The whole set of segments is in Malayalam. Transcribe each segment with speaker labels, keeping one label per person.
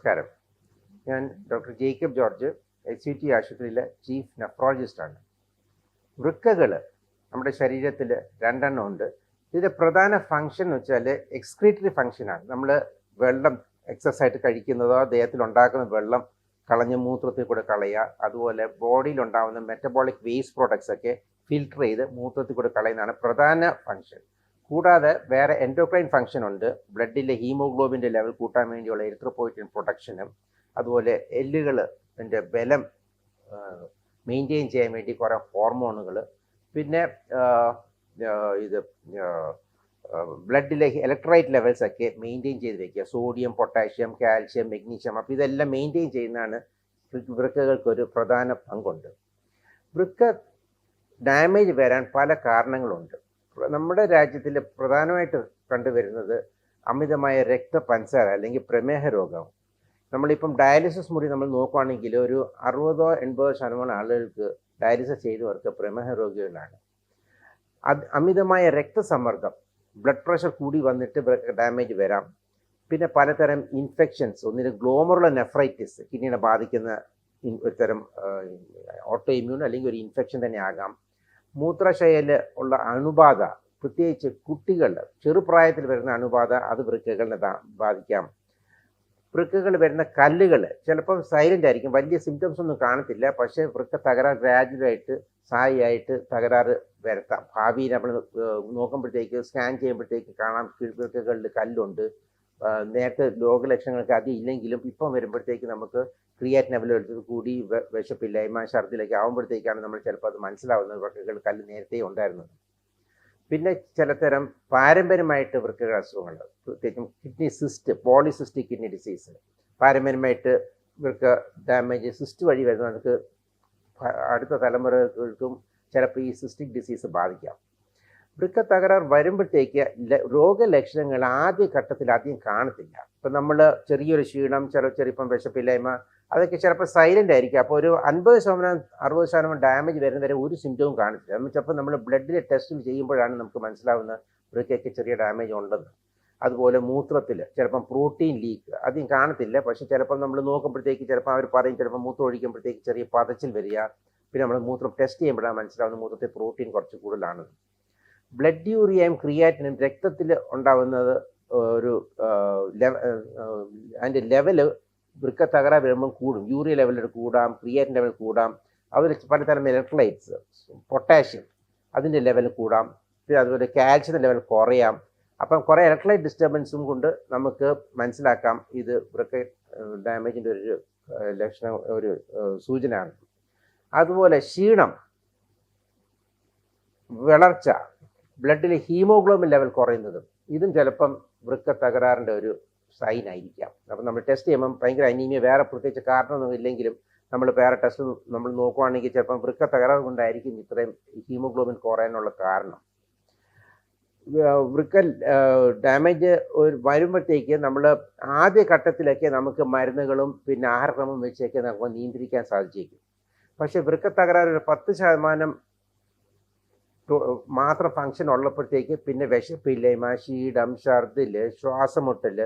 Speaker 1: നമസ്കാരം. ഞാൻ doctor Jacob George S U T ആശുപത്രിയിലെ ചീഫ് നെഫ്രോളജിസ്റ്റാണ് വൃക്കകൾ നമ്മുടെ ശരീരത്തിൽ രണ്ടെണ്ണം ഉണ്ട്. ഇതിന്റെ പ്രധാന ഫങ്ഷൻ എന്ന് വെച്ചാൽ എക്സ്ക്രീറ്ററി ഫങ്ഷനാണ് നമ്മൾ വെള്ളം എക്സസ് ആയിട്ട് കഴിക്കുന്നതോ ദേഹത്തിൽ ഉണ്ടാക്കുന്ന വെള്ളം കളഞ്ഞ് മൂത്രത്തിൽ കൂടെ കളയുക അതുപോലെ ബോഡിയിൽ ഉണ്ടാകുന്ന മെറ്റബോളിക് വേസ്റ്റ് പ്രോഡക്ട്സ് ഒക്കെ ഫിൽട്ടർ ചെയ്ത് മൂത്രത്തിൽ കൂടെ കളയുന്നതാണ് പ്രധാന ഫങ്ഷൻ കൂടാതെ വേറെ എൻഡോക്രൈൻ ഫംഗ്ഷൻ ഉണ്ട്. ബ്ലഡിലെ ഹീമോഗ്ലോബിന്റെ ലെവൽ കൂട്ടാൻ വേണ്ടിയുള്ള എരിത്രോപോയിറ്റിൻ പ്രൊട്ടക്ഷനും അതുപോലെ എല്ലുകൾ അതിന്റെ ബലം മെയിന്റെയിൻ ചെയ്യാൻ വേണ്ടി കുറേ ഹോർമോണുകൾ പിന്നെ ഇത് ബ്ലഡിലെ ഇലക്ട്രൈറ്റ് ലെവൽസ് ഒക്കെ മെയിന്റെയിൻ ചെയ്ത് വെക്കുക. സോഡിയം പൊട്ടാഷ്യം കാൽഷ്യം മെഗ്നീഷ്യം അപ്പോൾ ഇതെല്ലാം മെയിന്റെയിൻ ചെയ്യുന്നതാണ് വൃക്കകൾക്കൊരു പ്രധാന പങ്കുണ്ട്. വൃക്ക ഡാമേജ് വരാൻ പല കാരണങ്ങളുണ്ട്. നമ്മുടെ രാജ്യത്തിൽ പ്രധാനമായിട്ട് കണ്ടുവരുന്നത് അമിതമായ രക്തപഞ്ചാര അല്ലെങ്കിൽ പ്രമേഹ രോഗം. നമ്മളിപ്പം ഡയാലിസിസ് മുറി നമ്മൾ നോക്കുകയാണെങ്കിൽ ഒരു അറുപതോ എൺപതോ ശതമാനം ആളുകൾക്ക് ഡയാലിസിസ് ചെയ്തവർക്ക് പ്രമേഹ രോഗികളാണ്. അത് അമിതമായ രക്തസമ്മർദ്ദം ബ്ലഡ് പ്രഷർ കൂടി വന്നിട്ട് ഡാമേജ് വരാം. പിന്നെ പലതരം ഇൻഫെക്ഷൻസ് ഒന്നിന് ഗ്ലോമറുള്ള നെഫ്രൈറ്റിസ് കിഡ്നിയെ ബാധിക്കുന്ന ഒരു തരം ഓട്ടോ ഇമ്മ്യൂൺ അല്ലെങ്കിൽ ഒരു ഇൻഫെക്ഷൻ തന്നെ ആകാം. മൂത്രശയൽ ഉള്ള അണുബാധ പ്രത്യേകിച്ച് കുട്ടികൾ ചെറുപ്രായത്തിൽ വരുന്ന അണുബാധ അത് വൃക്കകളിനെ ബാധിക്കാം. വൃക്കകൾ വരുന്ന കല്ലുകൾ ചിലപ്പം സൈലന്റ് ആയിരിക്കും വലിയ സിംറ്റംസ് ഒന്നും കാണത്തില്ല പക്ഷേ വൃക്ക തകരാർ ഗ്രാജുവലായിട്ട് സായിയായിട്ട് തകരാറ് വരുത്താം. ഭാവിയിൽ നമ്മൾ നോക്കുമ്പോഴത്തേക്ക് സ്കാൻ ചെയ്യുമ്പോഴത്തേക്ക് കാണാം വൃക്കകളിൽ കല്ലുണ്ട്. നേരത്തെ രോഗലക്ഷണങ്ങൾക്ക് അത് ഇല്ലെങ്കിലും ഇപ്പം വരുമ്പോഴത്തേക്ക് നമുക്ക് ക്രിയേറ്റ് ലെവൽ എടുത്തത് കൂടി വിശപ്പില്ലായ്മ ഛർദിലൊക്കെ ആകുമ്പോഴത്തേക്കാണ് നമ്മൾ ചിലപ്പോൾ അത് മനസ്സിലാവുന്നത് കല്ല് നേരത്തെ ഉണ്ടായിരുന്നത്. പിന്നെ ചിലതരം പാരമ്പര്യമായിട്ട് വൃക്കകൾ അസുഖങ്ങൾ പ്രത്യേകിച്ചും kidney cyst polycystic kidney disease പാരമ്പര്യമായിട്ട് വൃക്ക ഡാമേജ് സിസ്റ്റ് വഴി വരുന്നവർക്ക് അടുത്ത തലമുറകൾക്കും ചിലപ്പോൾ ഈ സിസ്റ്റിക് ഡിസീസ് ബാധിക്കാം. വൃക്ക തകരാർ വരുമ്പോഴത്തേക്ക് രോഗലക്ഷണങ്ങൾ ആദ്യ ഘട്ടത്തിൽ ആദ്യം കാണത്തില്ല. ഇപ്പം നമ്മൾ ചെറിയൊരു ക്ഷീണം ചില ചെറിയപ്പം വിശപ്പില്ലായ്മ അതൊക്കെ ചിലപ്പോൾ സൈലന്റ് ആയിരിക്കും. അപ്പോൾ ഒരു അൻപത് ശതമാനം അറുപത് ശതമാനം ഡാമേജ് വരുന്നവരെ ഒരു സിംറ്റവും കാണില്ല. ചിലപ്പോൾ നമ്മൾ ബ്ലഡിൽ ടെസ്റ്റ് ചെയ്യുമ്പോഴാണ് നമുക്ക് മനസ്സിലാവുന്നത് വൃക്കയ്ക്ക് ചെറിയ ഡാമേജ് ഉണ്ടെന്ന്. അതുപോലെ മൂത്രത്തിൽ ചിലപ്പം പ്രോട്ടീൻ ലീക്ക് അധികം കാണത്തില്ല. പക്ഷെ ചിലപ്പം നമ്മൾ നോക്കുമ്പോഴത്തേക്ക് ചിലപ്പോൾ അവർ പറയും ചിലപ്പോൾ മൂത്രം ഒഴിക്കുമ്പോഴത്തേക്ക് ചെറിയ പതച്ചിൽ വരിക. പിന്നെ നമ്മൾ മൂത്രം ടെസ്റ്റ് ചെയ്യുമ്പോഴാണ് മനസ്സിലാവുന്ന മൂത്രത്തിൽ പ്രോട്ടീൻ കുറച്ച് കൂടുതലാണ് ബ്ലഡ് യൂറിയയും ക്രിയാറ്റിനും രക്തത്തിൽ ഉണ്ടാവുന്നത് ഒരു അതിന്റെ ലെവൽ വൃക്ക തകരാ വരുമ്പം കൂടും. യൂറിയ ലെവലിൽ കൂടാം ക്രിയാറ്റിൻ ലെവൽ കൂടാം. അതിൽ പലതരം ഇലക്ട്രലൈറ്റ്സ് പൊട്ടാഷ്യം അതിന്റെ ലെവൽ കൂടാം. പിന്നെ അതുപോലെ കാൽഷ്യത്തിന്റെ ലെവൽ കുറയാം. അപ്പം കുറേ ഇലക്ട്രലൈറ്റ് ഡിസ്റ്റർബൻസും കൊണ്ട് നമുക്ക് മനസ്സിലാക്കാം ഇത് വൃക്ക ഡാമേജിന്റെ ഒരു ലക്ഷണം ഒരു സൂചനയാണ്. അതുപോലെ ക്ഷീണം വിളർച്ച ബ്ലഡിലെ ഹീമോഗ്ലോബിൻ ലെവൽ കുറയുന്നതും ഇതും ചിലപ്പം വൃക്ക തകരാറിന്റെ ഒരു സൈൻ ആയിരിക്കാം. അപ്പം നമ്മൾ ടെസ്റ്റ് ചെയ്യുമ്പം ഭയങ്കര അനീമിയ വേറെ പ്രത്യേകിച്ച് കാരണമൊന്നും ഇല്ലെങ്കിലും നമ്മൾ വേറെ ടെസ്റ്റ് നമ്മൾ നോക്കുവാണെങ്കിൽ ചിലപ്പം വൃക്ക തകരാറ് കൊണ്ടായിരിക്കും ഇത്രയും ഹീമോഗ്ലോബിൻ കുറയാനുള്ള കാരണം. വൃക്ക ഡാമേജ് ഒരു വരുമ്പോഴത്തേക്ക് നമ്മൾ ആദ്യ ഘട്ടത്തിലൊക്കെ നമുക്ക് മരുന്നുകളും പിന്നെ ആഹാരക്രമം വെച്ചൊക്കെ നമുക്ക് നിയന്ത്രിക്കാൻ സാധിച്ചേക്കും. പക്ഷേ വൃക്ക തകരാറ് ഒരു പത്ത് ശതമാനം മാത്രം ഫങ്ഷൻ ഉള്ളപ്പോഴത്തേക്ക് പിന്നെ വിശപ്പില്ലായ്മ ക്ഷീണം ഛർദിൽ ശ്വാസമുട്ടൽ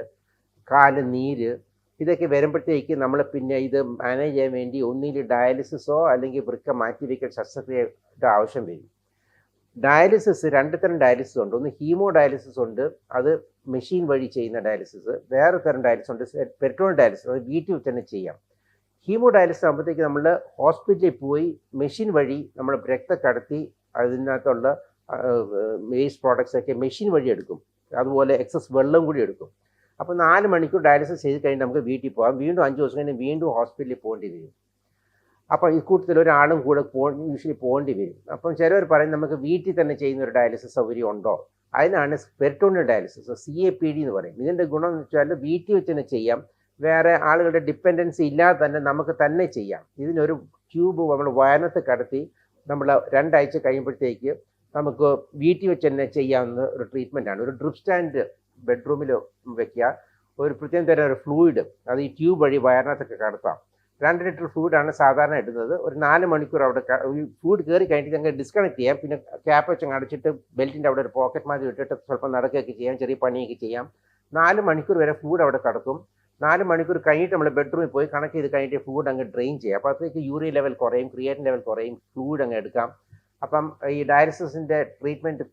Speaker 1: കാൽ നീര് ഇതൊക്കെ വരുമ്പോഴത്തേക്ക് നമ്മൾ പിന്നെ ഇത് മാനേജ് ചെയ്യാൻ വേണ്ടി ഒന്നിൽ ഡയാലിസിസോ അല്ലെങ്കിൽ വൃക്ക മാറ്റിവെക്കൽ ശസ്ത്രക്രിയയുടെ ആവശ്യം വരും. ഡയാലിസിസ് രണ്ട് തരം ഡയാലിസിസ് ഉണ്ട്. ഒന്ന് ഹീമോ ഡയാലിസിസ് ഉണ്ട്. അത് മെഷീൻ വഴി ചെയ്യുന്ന ഡയാലിസിസ്. വേറെ തരം ഡയാലിസിസ് ഉണ്ട്. Petrol dialysis. അത് വീട്ടിൽ തന്നെ ചെയ്യാം. ഹീമോ ഡയാലിസിസ് ആകുമ്പോഴത്തേക്ക് നമ്മൾ ഹോസ്പിറ്റലിൽ പോയി മെഷീൻ വഴി നമ്മൾ രക്തം കടത്തി അതിനകത്തുള്ള വേസ്റ്റ് പ്രോഡക്ട്സ് ഒക്കെ മെഷീൻ വഴി എടുക്കും. അതുപോലെ എക്സസ് വെള്ളം കൂടി എടുക്കും. അപ്പോൾ നാല് മണിക്കൂർ ഡയാലിസിസ് ചെയ്ത് കഴിഞ്ഞ് നമുക്ക് വീട്ടിൽ പോകാം വീണ്ടും അഞ്ച് ദിവസം കഴിഞ്ഞ് വീണ്ടും ഹോസ്പിറ്റലിൽ പോകേണ്ടി വരും. അപ്പോൾ ഈ കൂട്ടത്തിൽ ഒരാളും കൂടെ പോ യൂഷ്വലി പോകേണ്ടി വരും. അപ്പം ചിലവർ പറയും നമുക്ക് വീട്ടിൽ തന്നെ ചെയ്യുന്ന ഒരു ഡയാലിസിസ് സൗകര്യം ഉണ്ടോ? അതിനാണ് peritoneal dialysis C A P D എന്ന് പറയും. ഇതിന്റെ ഗുണം എന്ന് വെച്ചാൽ വീട്ടിൽ വെച്ച് തന്നെ ചെയ്യാം. വേറെ ആളുകളുടെ ഡിപ്പെൻഡൻസി ഇല്ലാതെ തന്നെ നമുക്ക് തന്നെ ചെയ്യാം. ഇതിനൊരു ട്യൂബ് നമ്മൾ വയനത്ത് കടത്തി നമ്മൾ രണ്ടാഴ്ച കഴിയുമ്പോഴത്തേക്ക് നമുക്ക് വീട്ടിൽ വെച്ച് തന്നെ ചെയ്യാവുന്ന ഒരു ട്രീറ്റ്മെന്റ് ആണ്. ഒരു ഡ്രിപ്പ് സ്റ്റാൻഡ് ബെഡ്റൂമിൽ വെക്കുക. ഒരു പ്രത്യേകം തരം ഒരു ഫ്ലൂയിഡ് അത് ഈ ട്യൂബ് വഴി വയറിനകത്തൊക്കെ കടത്താം. രണ്ട് ലിറ്റർ ഫ്ലൂയിഡാണ് സാധാരണ ഇടുന്നത്. ഒരു നാല് മണിക്കൂർ അവിടെ ഫ്ലൂയിഡ് കയറി കഴിഞ്ഞിട്ട് ഞങ്ങൾക്ക് ഡിസ്കണക്ട് ചെയ്യാം. പിന്നെ ക്യാപ്പ് വെച്ച് അടച്ചിട്ട് ബെൽറ്റിന്റെ അവിടെ ഒരു പോക്കറ്റ് മാതിരി ഇട്ടിട്ട് സ്വല്പം നടക്കുകയൊക്കെ ചെയ്യാം. ചെറിയ പണിയൊക്കെ ചെയ്യാം. നാല് മണിക്കൂർ വരെ ഫ്ലൂയിഡ് അവിടെ കിടക്കും. നാല് മണിക്കൂർ കഴിഞ്ഞിട്ട് നമ്മൾ ബെഡ്റൂമിൽ പോയി കണക്ട് ചെയ്ത് കഴിഞ്ഞിട്ട് ഫ്ലൂയിഡ് അങ്ങ് ഡ്രെയിൻ ചെയ്യാം. അപ്പോൾ അപ്പോഴത്തേക്ക് യൂറിയ ലെവൽ കുറയും ക്രിയേറ്റിൻ ലെവൽ കുറയും ഫ്ലൂയിഡ് അങ്ങ് എടുക്കാം. അപ്പം ഈ ഡയാലിസിസിന്റെ ട്രീറ്റ്മെന്റ്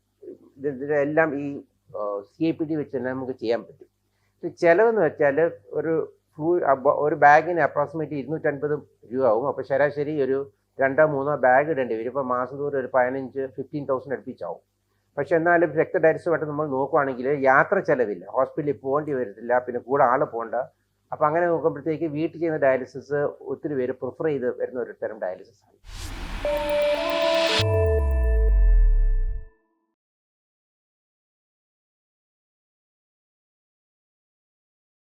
Speaker 1: എല്ലാം ഈ സി ഐ പി ഡി വെച്ച് തന്നെ നമുക്ക് ചെയ്യാൻ പറ്റും. ചിലവെന്ന് വെച്ചാൽ ഒരു ഫ്ലൂ ഒരു ബാഗിന് അപ്രോക്സിമേറ്റ് ഇരുന്നൂറ്റൻപത് രൂപ ആവും അപ്പോൾ ശരാശരി ഒരു രണ്ടോ മൂന്നോ ബാഗ് ഇടേണ്ടി വരും. ഇപ്പോൾ മാസം തോറും ഒരു പതിനഞ്ച് ഫിഫ്റ്റീൻ തൗസൻഡ് അടുപ്പിച്ചാവും. പക്ഷെ എന്നാലും രക്തഡയലിസുമായിട്ട് നമ്മൾ നോക്കുവാണെങ്കിൽ യാത്ര ചെലവില്ല. ഹോസ്പിറ്റലിൽ പോകേണ്ടി വരത്തില്ല. പിന്നെ കൂടെ ആൾ പോകണ്ട. അപ്പോൾ അങ്ങനെ നോക്കുമ്പോഴത്തേക്ക് വീട്ടിൽ ചെയ്യുന്ന ഡയാലിസിസ് ഒത്തിരി പേര് പ്രിഫർ ചെയ്ത് വരുന്ന ഒരു തരം ഡയാലിസിസ് ആണ്